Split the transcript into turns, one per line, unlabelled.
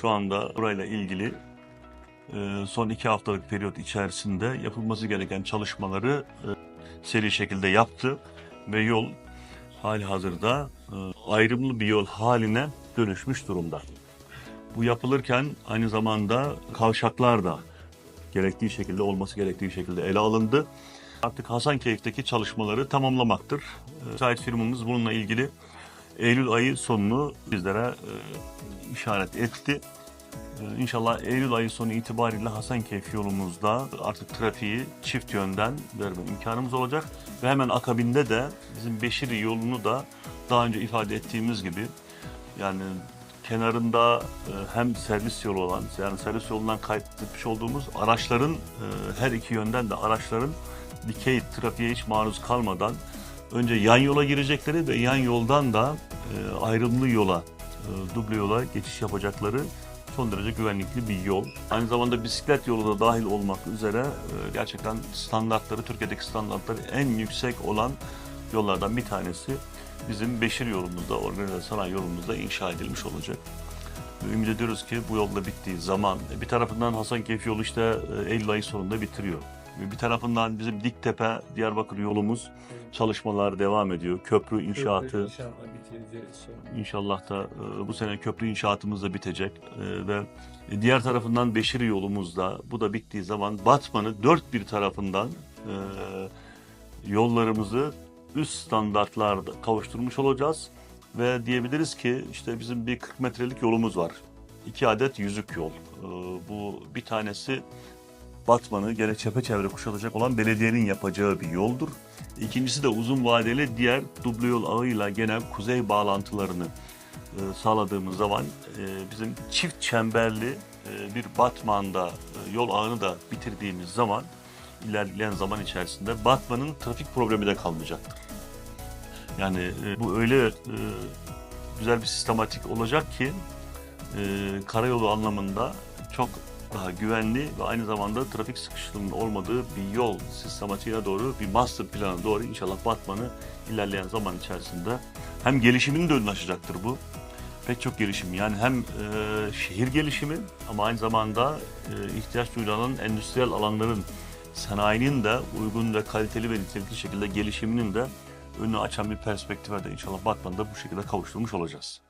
Şu anda burayla ilgili e, son iki haftalık periyot içerisinde yapılması gereken çalışmaları e, seri şekilde yaptı ve yol hali hazırda e, ayrımlı bir yol haline dönüşmüş durumda. Bu yapılırken aynı zamanda kavşaklar da gerektiği şekilde olması gerektiği şekilde ele alındı. Artık Hasankeyf'teki çalışmaları tamamlamaktır. Müsait firmamız bununla ilgili Eylül ayı sonunu bizlere e, işaret etti. E, İnşallah Eylül ayı sonu itibariyle Hasankeyf yolumuzda artık trafiği çift yönden verme imkanımız olacak. Ve hemen akabinde de bizim Beşiri yolunu da daha önce ifade ettiğimiz gibi yani kenarında e, hem servis yolu olan yani servis yolundan kaydetmiş olduğumuz araçların e, her iki yönden de araçların dikey trafiğe hiç maruz kalmadan önce yan yola girecekleri ve yan yoldan da e, ayrımlı yola, e, duble yola geçiş yapacakları son derece güvenlikli bir yol. Aynı zamanda bisiklet yolu da dahil olmak üzere e, gerçekten standartları, Türkiye'deki standartları en yüksek olan yollardan bir tanesi bizim Beşir yolumuzda, organize sanayi yolumuzda inşa edilmiş olacak. Ümit ediyoruz ki bu yolda bittiği zaman e, bir tarafından Hasankeyf yolu işte e, Eylül ayı sonunda bitiriyor. Bir tarafından bizim Diktepe Diyarbakır yolumuz çalışmalar devam ediyor. Köprü inşaatı
İnşallah sonra.
İnşallah da e, bu sene köprü inşaatımız da bitecek E, ve diğer tarafından Beşiri yolumuzda bu da bittiği zaman Batman'ı dört bir tarafından e, yollarımızı üst standartlarda kavuşturmuş olacağız ve diyebiliriz ki işte bizim bir 40 metrelik yolumuz var. İki adet yüzük yol. Bu bir tanesi Batman'ı gene çepeçevre kuşatacak olan belediyenin yapacağı bir yoldur. İkincisi de uzun vadeli diğer duble yol ağıyla genel kuzey bağlantılarını e, sağladığımız zaman e, bizim çift çemberli e, bir Batman'da yol ağını da bitirdiğimiz zaman ilerleyen zaman içerisinde Batman'ın trafik problemi de kalmayacaktır. Yani bu öyle güzel bir sistematik olacak ki karayolu anlamında çok daha güvenli ve aynı zamanda trafik sıkışıklığının olmadığı bir yol sistematiğine doğru, bir master plana doğru inşallah Batman'ı ilerleyen zaman içerisinde hem gelişimini de önünü açacaktır bu. Pek çok gelişim yani hem e, şehir gelişimi ama aynı zamanda e, ihtiyaç duyulan endüstriyel alanların sanayinin de uygun ve kaliteli ve nitelikli şekilde gelişiminin de önünü açan bir perspektife de inşallah Batman'da bu şekilde kavuşturmuş olacağız.